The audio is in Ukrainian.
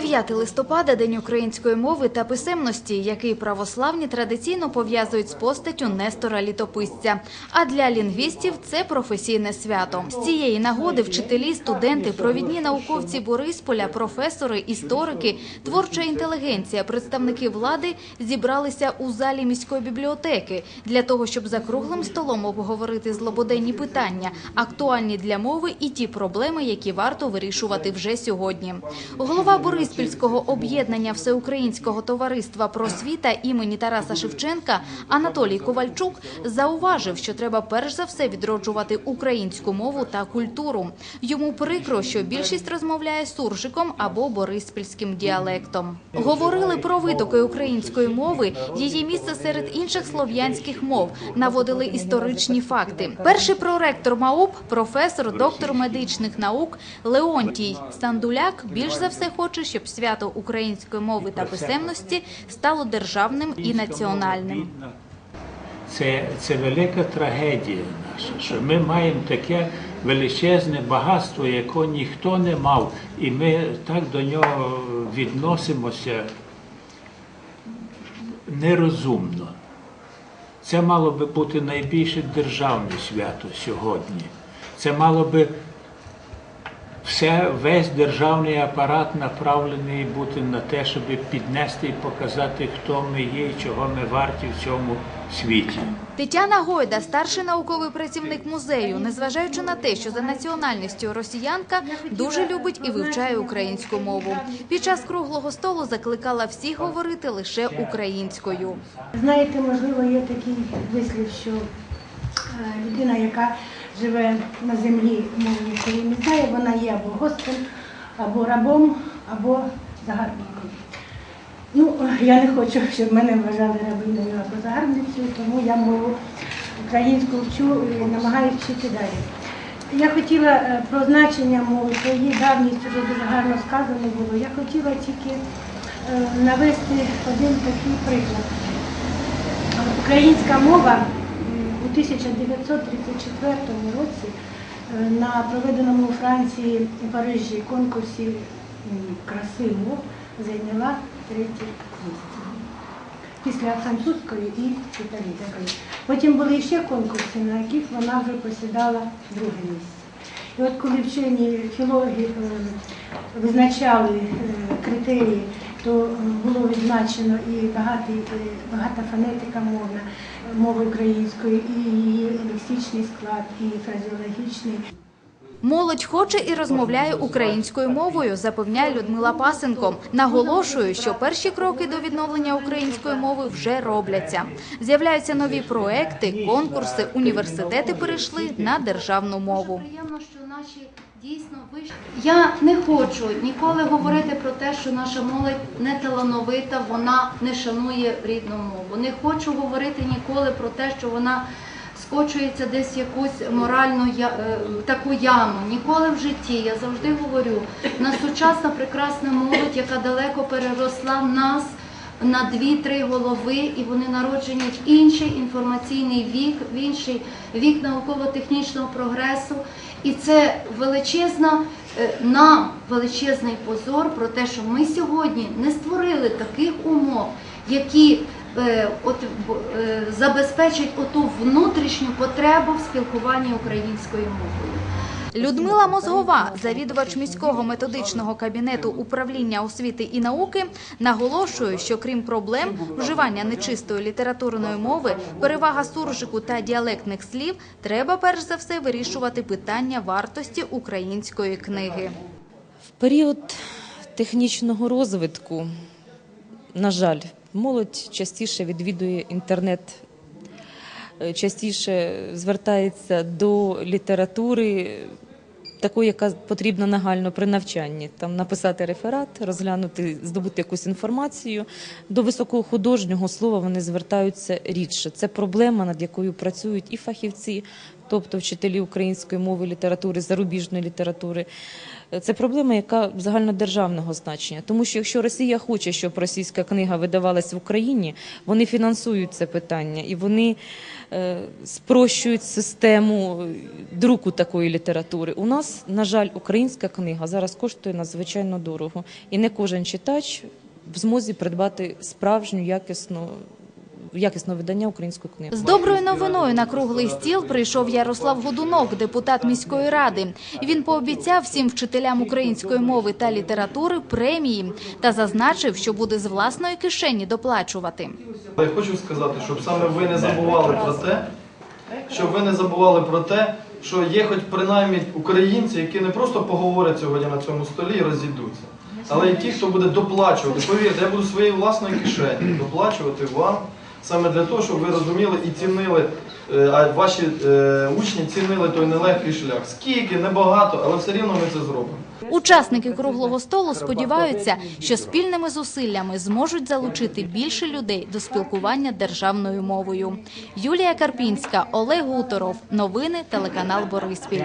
9 листопада День української мови та писемності, який православні традиційно пов'язують з постаттю Нестора Літописця. А для лінгвістів це професійне свято. З цієї нагоди вчителі, студенти, провідні науковці Борисполя, професори, історики, творча інтелігенція, представники влади зібралися у залі міської бібліотеки для того, щоб за круглим столом обговорити злободенні питання, актуальні для мови і ті проблеми, які варто вирішувати вже сьогодні. Голова Бориспільського об'єднання Всеукраїнського товариства просвіта імені Тараса Шевченка Анатолій Ковальчук зауважив, що треба перш за все відроджувати українську мову та культуру. Йому прикро, що більшість розмовляє суржиком або бориспільським діалектом. Говорили про витоки української мови, її місце серед інших слов'янських мов, наводили історичні факти. Перший проректор МАУП, професор, доктор медичних наук Леонтій Сандуляк більш за все хоче, щоб свято української мови та писемності стало державним і національним. Це, це велика трагедія наша, що ми маємо таке величезне багатство, якого ніхто не мав, і ми так до нього відносимося нерозумно. Це мало би бути найбільше державне свято сьогодні. Це мало би все, весь державний апарат направлений бути на те, щоб піднести і показати, хто ми є і чого ми варті в цьому світі. Тетяна Гойда, старший науковий працівник музею, незважаючи на те, що за національністю росіянка дуже любить і вивчає українську мову. Під час круглого столу закликала всіх говорити лише українською. Знаєте, можливо, є такий вислів, що е, людина, яка живе на землі, мови якої не знає, вона є або гостем, або рабом, або загарбником. Ну, я не хочу, щоб мене вважали рабиною або загарбницею, тому я мову українську вчу і намагаюся вчити далі. Я хотіла е, про значення мови, про її давність вже дуже гарно сказано було. Я хотіла тільки е, навести один такий приклад. Українська мова 1934 році е, на проведеному у Франції у Парижі конкурсі краси зайняла третє місце. Після французької і італійської. Потім були ще конкурси, на яких вона вже посідала друге місце. І от коли вчені філологи е, визначали е, критерії, то було відзначено і багатий, е, багата фонетика мовна мови української, і її лексичний склад, і фразеологічний. Молодь хоче і розмовляє українською мовою, запевняє Людмила Пасенко. Наголошує, що перші кроки до відновлення української мови вже робляться. З'являються нові проекти, конкурси, університети перейшли на державну мову. Дійсно вищі. Я не хочу ніколи говорити про те, що наша молодь не талановита, вона не шанує рідну мову. Не хочу говорити ніколи про те, що вона скочується десь в якусь моральну я- е, таку яму. Ніколи в житті. Я завжди говорю, на сучасна прекрасна молодь, яка далеко переросла нас на дві-три голови, і вони народжені в інший інформаційний вік, в інший вік науково-технічного прогресу. І це величезна е, нам величезний позор про те, що ми сьогодні не створили таких умов, які е, от, е, забезпечать оту внутрішню потребу в спілкуванні українською мовою. Людмила Мозгова, завідувач міського методичного кабінету управління освіти і науки, наголошує, що крім проблем вживання нечистої літературної мови, перевага суржику та діалектних слів, треба перш за все вирішувати питання вартості української книги. В період технічного розвитку, на жаль, молодь частіше відвідує інтернет, е, частіше звертається до літератури. Такої, яка потрібна нагально при навчанні, там написати реферат, розглянути, здобути якусь інформацію. До високого художнього слова вони звертаються рідше. Це проблема, над якою працюють і фахівці, тобто вчителі української мови, літератури, зарубіжної літератури. Це проблема, яка загальнодержавного значення. Тому що якщо Росія хоче, щоб російська книга видавалась в Україні, вони фінансують це питання і вони е, спрощують систему друку такої літератури. У нас, на жаль, українська книга зараз коштує надзвичайно дорого, і не кожен читач в змозі придбати справжню якісну. Якісне видання української книги. З доброю новиною на круглий стіл прийшов Ярослав Годунок, депутат міської ради. Він пообіцяв всім вчителям української мови та літератури премії та зазначив, що буде з власної кишені доплачувати. Я хочу сказати, щоб саме ви не забували про те, щоб ви не забували про те, що є хоч принаймні українці, які не просто поговорять сьогодні на цьому столі і розійдуться, але і ті, хто буде доплачувати. Повірте, я буду своєї власної кишені доплачувати вам саме для того, щоб ви розуміли і цінили, е, а ваші е, учні цінили той нелегкий шлях. Скільки, небагато, але все рівно ми це зробимо. Учасники круглого столу сподіваються, що спільними зусиллями зможуть залучити більше людей до спілкування державною мовою. Юлія Карпінська, Олег Гуторов. Новини телеканал Бориспіль.